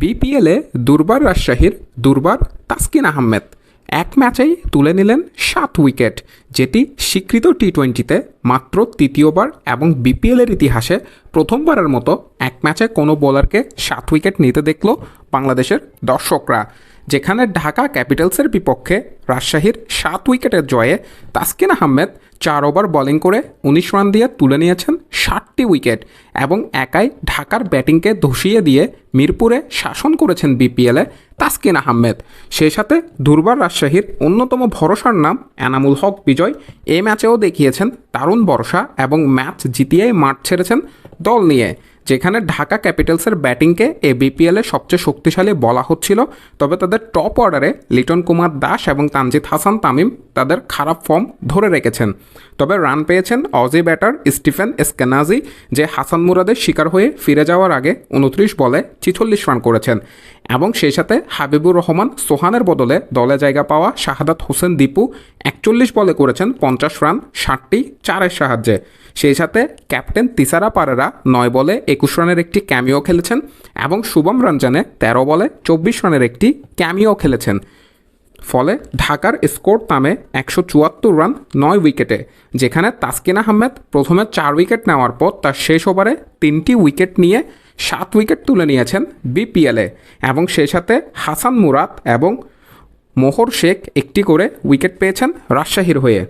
বিপিএলে দুর্বার রাজশাহীর দুর্বার তাসকিন আহমেদ। এক ম্যাচেই তুলে নিলেন সাত উইকেট, যেটি স্বীকৃত টি টোয়েন্টিতে মাত্র তৃতীয়বার এবং বিপিএলের ইতিহাসে প্রথমবারের মতো এক ম্যাচে কোনো বোলারকে সাত উইকেট নিতে দেখল বাংলাদেশের দর্শকরা। যেখানে ঢাকা ক্যাপিটালসের বিপক্ষে রাজশাহীর সাত উইকেটের জয়ে তাসকিন আহমেদ চার ওভার বোলিং করে উনিশ রান দিয়ে তুলে নিয়েছেন ষাটটি উইকেট এবং একাই ঢাকার ব্যাটিংকে ধসিয়ে দিয়ে মিরপুরে শাসন করেছেন বিপিএলে তাসকিন আহমেদ। সেই সাথে দুর্বার রাজশাহীর অন্যতম ভরসার নাম এনামুল হক বিজয় এ ম্যাচেও দেখিয়েছেন দারুণ ভরসা এবং ম্যাচ জিতিয়েই মাঠ ছেড়েছেন দল নিয়ে। যেখানে ঢাকা ক্যাপিটালসের ব্যাটিংকে এ বিপিএলে সবচেয়ে শক্তিশালী বলা হচ্ছিল, তবে তাদের টপ অর্ডারে লিটন কুমার দাস এবং তানজিদ হাসান তামিম তাদের খারাপ ফর্ম ধরে রেখেছেন। তবে রান পেয়েছেন অজি ব্যাটার স্টিফেন স্কেনাজি যে হাসান মুরাদের শিকার হয়ে ফিরে যাওয়ার আগে উনত্রিশ বলে ছিচল্লিশ রান করেছেন। এবং সেই সাথে হাবিবুর রহমান সোহানের বদলে দলে জায়গা পাওয়া শাহাদাত হোসেন দীপু একচল্লিশ বলে করেছেন পঞ্চাশ রান, ষাটটি চারের সাহায্যে। সেই সাথে ক্যাপ্টেন তিসারা পারেরা নয় বলে একুশ রানের একটি ক্যামিও খেলেছেন এবং শুভম রঞ্জনে তেরো বলে চব্বিশ রানের একটি ক্যামিও খেলেছেন। ফলে ঢাকার স্কোর তামে একশো চুয়াত্তর রান নয় উইকেটে, যেখানে তাসকিন আহমেদ প্রথমে চার উইকেট নেওয়ার পর তার শেষ ওভারে তিনটি উইকেট নিয়ে সাত উইকেট তুলে নিয়েছেন বিপিএলে এবং সেই সাথে হাসান মুরাদ এবং মোহর শেখ একটি করে উইকেট পেয়েছেন রাজশাহীর হয়ে।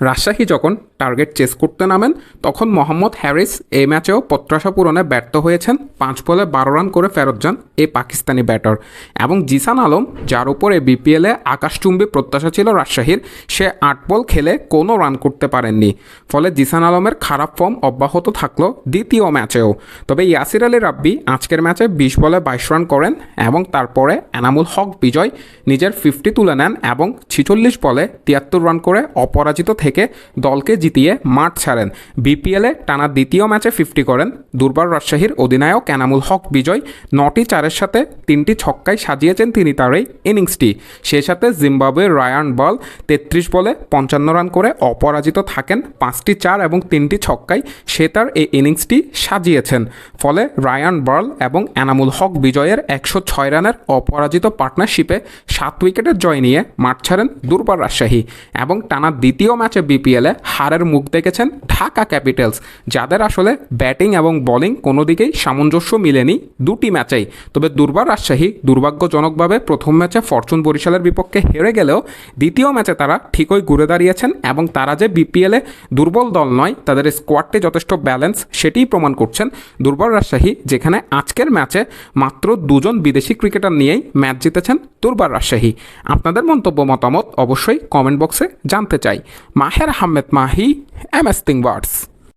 রাজশাহী যখন টার্গেট চেস করতে নামেন, তখন মোহাম্মদ হ্যারিস এই ম্যাচেও প্রত্যাশা পূরণে ব্যর্থ হয়েছেন। পাঁচ বলে বারো রান করে ফেরত যান এই পাকিস্তানি ব্যাটার। এবং জিসান আলম, যার উপরে বিপিএলে আকাশচুম্বী প্রত্যাশা ছিল রাজশাহীর, সে আট বল খেলে কোনো রান করতে পারেননি। ফলে জিসান আলমের খারাপ ফর্ম অব্যাহত থাকল দ্বিতীয় ম্যাচেও। তবে ইয়াসির আলী রাব্বি আজকের ম্যাচে বিশ বলে বাইশ রান করেন এবং তারপরে এনামুল হক বিজয় নিজের ফিফটি তুলে নেন এবং ছিচল্লিশ বলে তিয়াত্তর রান করে অপরাজিত থেকে দলকে জিতিয়ে মাঠ ছাড়েন। বিপিএলে টানা দ্বিতীয় ম্যাচে ফিফটি করেন। দুর্বার রাজশাহীর অধিনায়ক এনামুল হক বিজয় নটি চারের সাথে তিনটি ছক্কায় সাজিয়েছেন তিনি তার এই ইনিংসটি। সেই সাথে জিম্বাবুয়ের রায়ান বল তেত্রিশ বলে পঞ্চান্ন রান করে অপরাজিত থাকেন। পাঁচটি চার এবং তিনটি ছক্কায় সে তার এই ইনিংসটি সাজিয়েছেন। ফলে রায়ান বার্ল এবং এনামুল হক বিজয়ের একশো ছয় রানের অপরাজিত পার্টনারশিপে সাত উইকেটের জয় নিয়ে মাঠ ছাড়েন দুর্বার রাজশাহী এবং টানা দ্বিতীয় ম্যাচে বিপিএলে হারের মুখ দেখেছেন ঢাকা ক্যাপিটালস, যাদের আসলে ব্যাটিং এবং বোলিং কোনো দিকেই সামঞ্জস্য মিলেনি দুটি ম্যাচেই। তবে দুর্বার রাজশাহী দুর্ভাগ্যজনকভাবে প্রথম ম্যাচে ফরচুন বরিশালের বিপক্ষে হেরে গেলেও দ্বিতীয় ম্যাচে তারা ঠিকই ঘুরে দাঁড়িয়েছেন এবং তারা যে বিপিএলে দুর্বল দল নয়, তাদের স্কোয়াডটি যথেষ্ট ব্যালেন্স সেটিই প্রমাণ করছেন দুর্বল রাজশাহী, যেখানে আজকের ম্যাচে মাত্র দুজন বিদেশি ক্রিকেটার নিয়েই ম্যাচ জিতেছেন দুর্বার রাজশাহী। আপনাদের মন্তব্য মতামত অবশ্যই কমেন্ট বক্সে জানতে চাই। মাহের Ahmed Mahi the MS ThingWords.